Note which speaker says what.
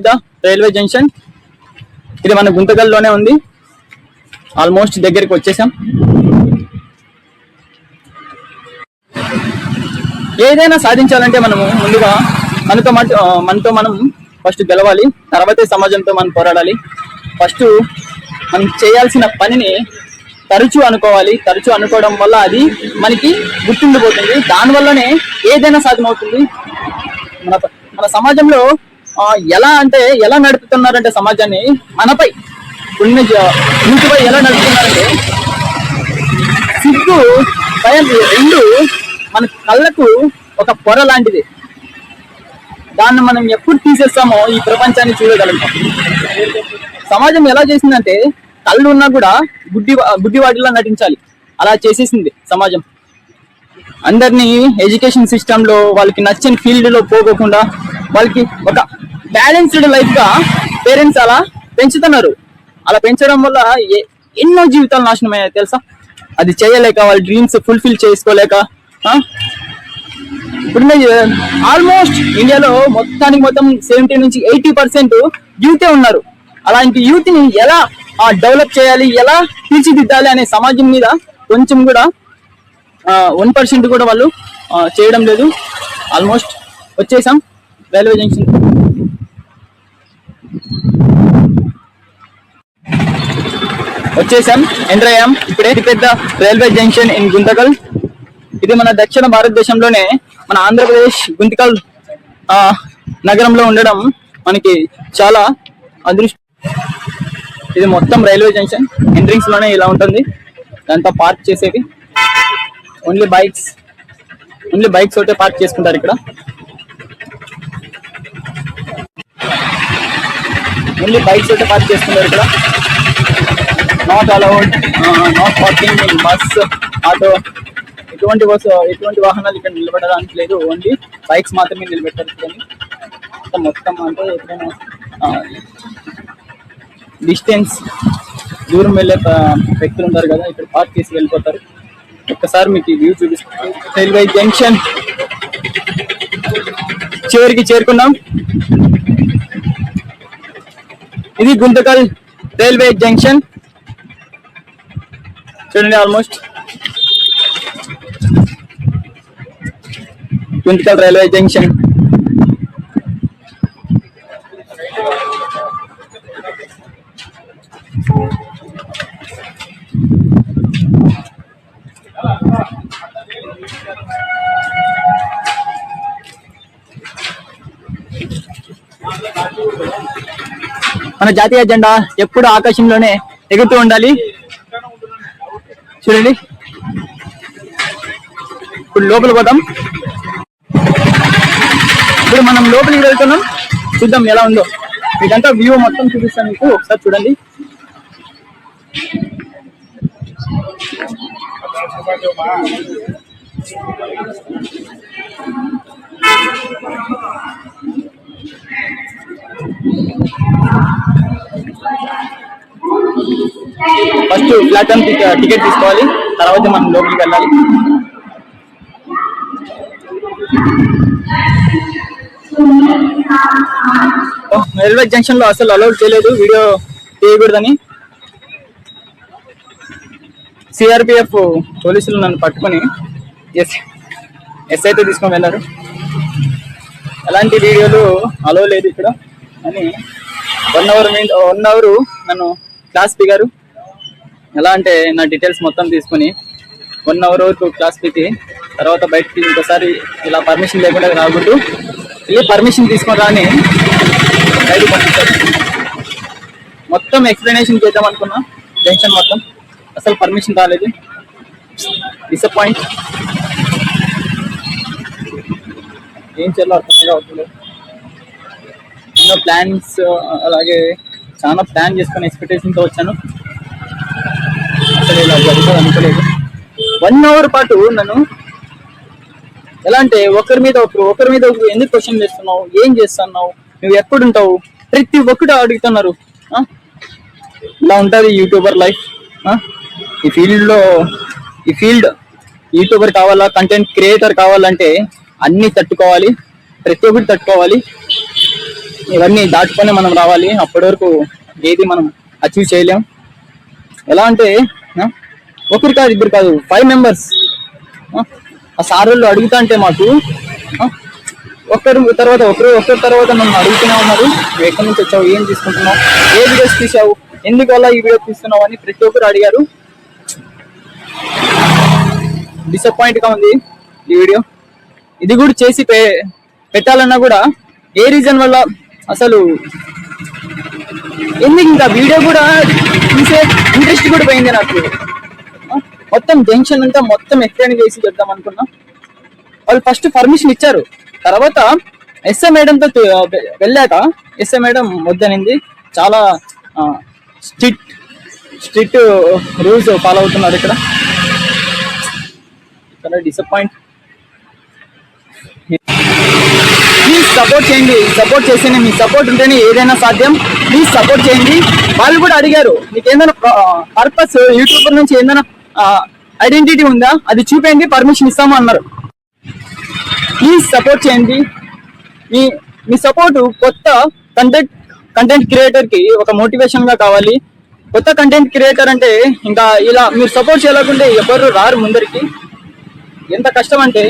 Speaker 1: అతిపెద్ద railway junction. ఇది మన గుంతకల్లోనే ఉంది. ఆల్మోస్ట్ దగ్గరికి వచ్చేసాం. ఏదైనా సాధించాలంటే మనము ముందుగా మనతో మనతో మనం ఫస్ట్ గెలవాలి. తర్వాతే సమాజంతో మనం పోరాడాలి. ఫస్ట్ మనం చేయాల్సిన పనిని తరచూ అనుకోవాలి. తరచూ అనుకోవడం వల్ల అది మనకి గుర్తుండిపోతుంది. దానివల్లనే ఏదైనా సాధ్యమవుతుంది. మన మన సమాజంలో ఎలా అంటే ఎలా నడుపుతున్నారంటే సమాజాన్ని? మనపై ఉన్న ఇంటిపై ఎలా నడుపుతున్నారంటే సిగ్గు భయం రెండు మన కళ్ళకు ఒక పొర లాంటిది. దాన్ని మనం ఎప్పుడు తీసేస్తామో ఈ ప్రపంచాన్ని చూడగలుగుతాం. సమాజం ఎలా చేసిందంటే కళ్ళు ఉన్నా కూడా గుడ్డి గుడ్డివాటిలా నటించాలి. అలా చేసేసింది సమాజం. అందరినీ ఎడ్యుకేషన్ సిస్టమ్లో వాళ్ళకి నచ్చిన ఫీల్డ్లో పోకోకుండా వాళ్ళకి ఒక బ్యాలెన్స్డ్ లైఫ్గా పేరెంట్స్ అలా పెంచుతున్నారు. అలా పెంచడం వల్ల ఎన్నో జీవితాలు నాశనం అయ్యాయి తెలుసా? అది చేయలేక వాళ్ళ డ్రీమ్స్ ఫుల్ఫిల్ చేసుకోలేక ఇప్పుడున్న ఆల్మోస్ట్ ఇండియాలో మొత్తానికి మొత్తం సెవెంటీ నుంచి ఎయిటీ పర్సెంట్ యూతే ఉన్నారు. అలాంటి యూత్ని ఎలా డెవలప్ చేయాలి ఎలా తీర్చిదిద్దాలి అనే సమాజం మీద కొంచెం కూడా వన్ పర్సెంట్ కూడా వాళ్ళు చేయడం లేదు. ఆల్మోస్ట్ వచ్చేసాం. రైల్వే జంక్షన్ వచ్చేసాం. ఎంటర్ అయ్యాం ఇప్పుడే పెద్ద రైల్వే జంక్షన్ ఇన్ గుంతకల్. ఇది మన దక్షిణ భారతదేశంలోనే మన ఆంధ్రప్రదేశ్ గుంతకల్ ఆ, నగరంలో ఉండడం మనకి చాలా అదృష్టం ఇది మొత్తం రైల్వే జంక్షన్. ఎంట్రింగ్స్లోనే ఇలా ఉంటుంది. దాంతో పార్క్ చేసేవి ఓన్లీ బైక్స్. ఓన్లీ బైక్స్ ఒకటే పార్క్ చేసుకుంటారు ఇక్కడ. ఓన్లీ బైక్స్ అయితే పార్క్ చేస్తున్నారు ఇక్కడ. Not allowed not parking in bus auto ఎటువంటి బస్ ఎటువంటి వాహనాలు ఇక్కడ నిలబడడానికి లేదు. ఓన్లీ బైక్స్ మాత్రమే నిలబెట్టారు కానీ మొత్తం అంటే ఎప్పుడైనా డిస్టెన్స్ దూరం వెళ్ళే వ్యక్తులు ఉంటారు కదా ఇక్కడ పార్క్ చేసి వెళ్ళిపోతారు. ఒక్కసారి మీకు వ్యూ చూపిస్తాను. రైల్వే జంక్షన్ చివరికి చేరుకున్నాం. ఇది గుంతకల్ రైల్వే జంక్షన్. చూడండి ఆల్మోస్ట్. Guntakal railway junction. మన జాతీయ జెండా ఎప్పుడు ఆకాశంలోనే ఎగురుతూ ఉండాలి. చూడండి. ఇప్పుడు లోపల పోదాం. ఇప్పుడు మనం లోపలికి వెళ్తున్నాం. చూద్దాం ఎలా ఉందో. ఇదంతా వ్యూ మొత్తం చూపిస్తాను మీకు. ఒకసారి చూడండి. ఫస్ట్ ప్లాట్ఫామ్ టికెట్ తీసుకోవాలి. తర్వాత మనం లోపలికి వెళ్ళాలి. ఓ, రైల్వే జంక్షన్లో అసలు అలౌడ్ చేయలేదు. వీడియో తీయకూడదని. సిఆర్పిఎఫ్ పోలీసులు నన్ను పట్టుకొని ఎస్ ఎస్ అయితే తీసుకొని వెళ్ళారు. అలాంటి వీడియోలు అలవ్ లేదు ఇక్కడ. అని వన్ అవర్ వన్ అవర్ నన్ను క్లాస్ దిగారు. ఎలా అంటే నా డీటెయిల్స్ మొత్తం తీసుకొని వన్ అవర్ వరకు క్లాస్ పెట్టి తర్వాత బయటికి ఇంకోసారి ఇలా పర్మిషన్ లేకుండా రాకుంటూ వెళ్ళి పర్మిషన్ తీసుకొని రాని బయటకు పంపిస్తారు మొత్తం ఎక్స్ప్లెనేషన్ చేద్దాం అనుకున్నా. జంక్షన్ మొత్తం. అసలు పర్మిషన్ రాలేదు. డిసప్పాయింట్ ఏం చేయాలో అర్థం అవుతుంది ఎన్నో ప్లాన్స్ అలాగే చాలా ప్లాన్ చేసుకుని ఎక్స్పెక్టేషన్తో వచ్చాను. అసలు అది జరుగుతుంది అనుకోలేదు. వన్ అవర్ పాటు నన్ను ఎలా అంటే ఒకరి మీద ఒకరు ఒకరి మీద ఒకరు ఎందుకు క్వశ్చన్ చేస్తున్నావు? ఏం చేస్తున్నావు? నువ్వు ఎక్కడుంటావు? ప్రతి ఒక్కటి అడుగుతున్నారు. ఇలా ఉంటుంది యూట్యూబర్ లైఫ్ ఈ ఫీల్డ్లో ఈ ఫీల్డ్ యూట్యూబర్ కావాలా? కంటెంట్ క్రియేటర్ కావాలంటే అన్ని తట్టుకోవాలి. ప్రతి ఒక్కటి తట్టుకోవాలి. ఇవన్నీ దాటుకొని మనం రావాలి. అప్పటి వరకు ఏది మనం అచీవ్ చేయలేం. ఎలా అంటే ఒకరు కాదు ఇద్దరు కాదు. ఫైవ్ మెంబర్స్ ఆ? సార్ వాళ్ళు అడుగుతా అంటే మాకు ఒకరు తర్వాత ఒకరు ఒకరి తర్వాత మనం అడుగుతూనే ఉన్నారు. నువ్వు ఎక్కడి నుంచి వచ్చావు? ఏం తీసుకుంటున్నావు? ఏ వీడియోస్ తీసావు ఎందుకల్ల ఈ వీడియో తీస్తున్నావు అని ప్రతి ఒక్కరు అడిగారు. డిసప్పాయింట్గా ఉంది ఈ వీడియో ఇది కూడా చేసి పె పెట్టాలన్నా కూడా ఏ రీజన్ వల్ల అసలు ఎందుకు ఇంకా వీడియో కూడా చూసే ఇంట్రెస్ట్ కూడా పోయింది నాకు. మొత్తం జంక్షన్ అంతా మొత్తం ఎక్స్ప్లెయిన్ చేసి చెప్దాం అనుకున్నా. వాళ్ళు ఫస్ట్ పర్మిషన్ ఇచ్చారు. తర్వాత ఎస్ఏ మేడంతో వెళ్ళాక ఎస్ఏ మేడం వద్దనింది. చాలా స్ట్రిక్ట్ స్ట్రిక్ట్ రూల్స్ ఫాలో అవుతున్నారు ఇక్కడ. ఇక్కడ డిసప్పాయింట్ ప్లీజ్ సపోర్ట్ చేయండి. సపోర్ట్ చేస్తేనే మీ సపోర్ట్ ఉంటేనే ఏదైనా సాధ్యం. ప్లీజ్ సపోర్ట్ చేయండి. వాళ్ళు కూడా అడిగారు మీకు ఏదైనా పర్పస్ యూట్యూబర్ నుంచి ఏదైనా ఐడెంటిటీ ఉందా? అది చూపేయండి పర్మిషన్ ఇస్తాము అన్నారు. ప్లీజ్ సపోర్ట్ చేయండి. మీ మీ సపోర్ట్ కొత్త కంటెంట్ కంటెంట్ క్రియేటర్కి ఒక మోటివేషన్గా కావాలి. కొత్త కంటెంట్ క్రియేటర్ అంటే ఇంకా ఇలా మీరు సపోర్ట్ చేయలేకుంటే ఎవరు రారు ముందరికి. ఎంత కష్టం అంటే